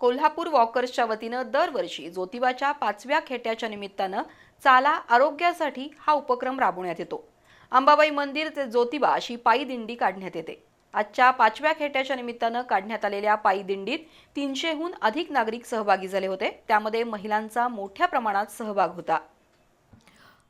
कोल्हापूर वॉकर्सच्या वतीनं दरवर्षी ज्योतिबाच्या पाचव्या खेट्याच्या निमित्तानं चाला आरोग्यासाठी हा उपक्रम राबवण्यात येतो. अंबाबाई मंदिर ते ज्योतिबा अशी पायी दिंडी काढण्यात येते. आजच्या पाचव्या खेट्याच्या निमित्तानं काढण्यात आलेल्या पायी दिंडीत तीनशेहून अधिक नागरिक सहभागी झाले होते. त्यामध्ये महिलांचा मोठ्या प्रमाणात सहभाग होता.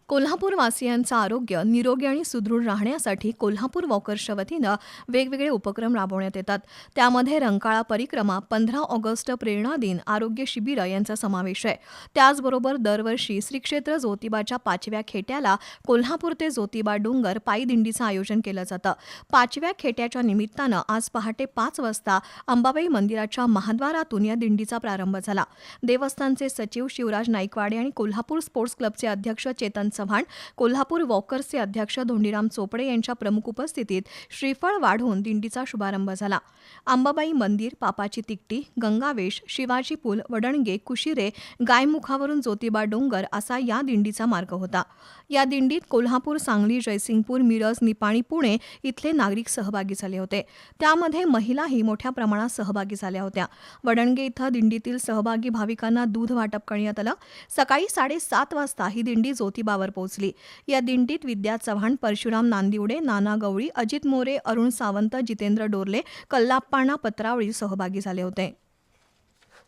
कोल्हापूरवासियांचं आरोग्य निरोगी आणि सुदृढ राहण्यासाठी कोल्हापूर वॉकर्सच्या वतीनं वेगवेगळे उपक्रम राबवण्यात येतात. त्यामध्ये रंकाळा परिक्रमा पंधरा ऑगस्ट प्रेरणा दिन आरोग्य शिबिरं यांचा समावेश आहे. त्याचबरोबर दरवर्षी श्री क्षेत्र ज्योतिबाच्या पाचव्या खेट्याला कोल्हापूर ते ज्योतिबा डोंगर पायी दिंडीचं आयोजन केलं जातं. पाचव्या खेट्याच्या निमित्तानं आज पहाटे पाच वाजता अंबाबाई मंदिराच्या महाद्वारातून या दिंडीचा प्रारंभ झाला. देवस्थानचे सचिव शिवराज नाईकवाडे आणि कोल्हापूर स्पोर्ट्स क्लबचे अध्यक्ष चेतन चव्हाण कोल्हापूर वॉकर्सचे अध्यक्ष धोंडीराम चोपडे यांच्या प्रमुख उपस्थितीत श्रीफळ वाढवून दिंडीचा शुभारंभ झाला. आंबाबाई मंदिर पापाची तिकटी गंगावेश शिवाजी पूल वडणगे कुशिरे गायमुखावरून ज्योतिबा डोंगर असा या दिंडीचा मार्ग होता. या दिंडीत कोल्हापूर सांगली जयसिंगपूर मिरज निपाणी पुणे इथले नागरिक सहभागी झाले होते. त्यामध्ये महिलाही मोठ्या प्रमाणात सहभागी झाल्या होत्या. वडणगे इथं दिंडीतील सहभागी भाविकांना दूध वाटप करण्यात आलं. सकाळी साडेसात वाजता ही दिंडी ज्योतिबावर पोहोचली. या दिंडीत विद्या चव्हाण परशुराम नांदिवडे नाना गवळी अजित मोरे अरुण सावंत जितेंद्र डोरले कल्लाप्पाणा पत्रावळी सहभागी झाले होते.